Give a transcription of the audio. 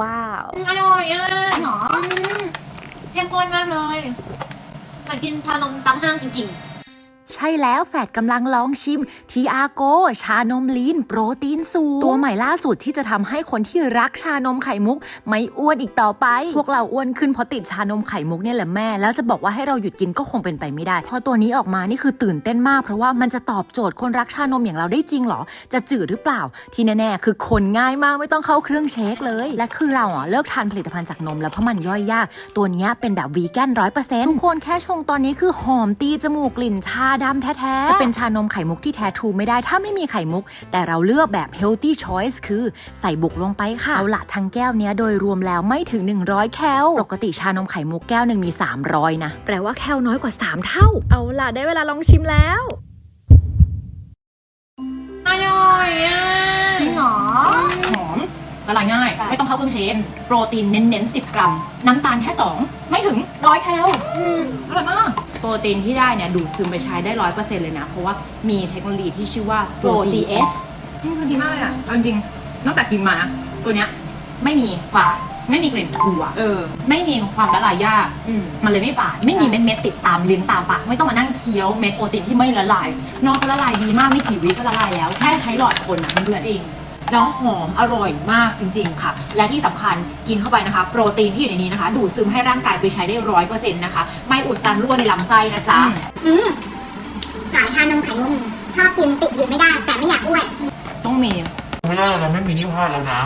ว้าว อร่อยอะหนอเข้มข้นมากเลยเหมือนกินชานมตามห้างจริง ใช่แล้วแฟดกำลังลองชิมทีอาโก ชานมลีน โปรตีนสูง ตัวใหม่ล่าสุดที่จะทำให้คนที่รักชานมไข่มุก ไม่อ้วนอีกต่อไป พวกเราอ้วนขึ้นเพราะติดชานมไข่มุกเนี่ยแหละแม่ แล้วจะบอกว่าให้เราหยุดกินก็คงเป็นไปไม่ได้พอตัวนี้ออกมานี่คือตื่นเต้นมาก เพราะว่ามันจะตอบโจทย์คนรักชานมอย่างเราได้จริงเหรอ จะจืดหรือเปล่า ที่แน่ๆคือคนง่ายมากไม่ต้องเข้าเครื่องเช็คเลย และคือเราอะเลิกทานผลิตภัณฑ์จากนมแล้วเพราะมันย่อยยาก ตัวนี้เป็นแบบวีแกนร้อยเปอร์เซ็นต์ทุกคนแค่ชงตอนนี้คือหอมตีจมูกกลิ่นชาดำแท้ๆ จะเป็นชานมไข่มุกที่แท้ทรูไม่ได้ถ้าไม่มีไข่มุก แต่เราเลือกแบบ healthy choice คือใส่บุกลงไปค่ะ เอาละทั้งแก้วเนี้ยโดยรวมแล้วไม่ถึง 100 แคลปกติชานมไข่มุกแก้วหนึ่งมี 300 นะ แปลว่าแคลน้อยกว่า 3 เท่า เอาล่ะได้เวลาลองชิมแล้วๆอร่อยอะจริงเหรอหอมละลายง่ายใช่ไม่ต้องเข้าเครื่องเชฟโปรตีนเน้นๆ10 กรัม น้ำตาลแค่ 2 ไม่ถึงร้อยแคลอร่อยมากโปรตีนที่ได้เนี่ยดูดซึมไปใช้ได้ร้อยเปอร์เซ็นต์เลยนะ เพราะว่ามีเทคโนโลยีที่ชื่อว่า Protein S อืมมันดีมากเลยอะเอาจริงๆตั้งแต่กินมาตัวเนี้ยไม่มีฝาดไม่มีกลิ่นถั่วเออ ไม่มีความละลายยากอืมมันเลยไม่ฝาดไม่มีเม็ดเม็ดๆติดตามลิ้นตามปากไม่ต้องมานั่งเคี้ยวเม็ดโปรตีนที่ไม่ละลายน้องเขาละลายดีมากไม่กี่วิก็ละลายแล้วแค่ใช้หลอดคนนะเพื่อนๆจริง น้องหอมอร่อยมากจริง ๆ ค่ะ และที่สำคัญกินเข้าไปนะคะ โปรตีนที่อยู่ในนี้นะคะ ดูดซึมให้ร่างกายไปใช้ได้ร้อยเปอร์เซ็นต์นะคะ ไม่อุดตันรั่วในลำไส้นะจ๊ะอืมสายชานมไข่มุกชอบกินติดอยู่ไม่ได้ แต่ไม่อยากอ้วนต้องมีไม่ได้เราไม่มีนี่พลาดแล้วนะ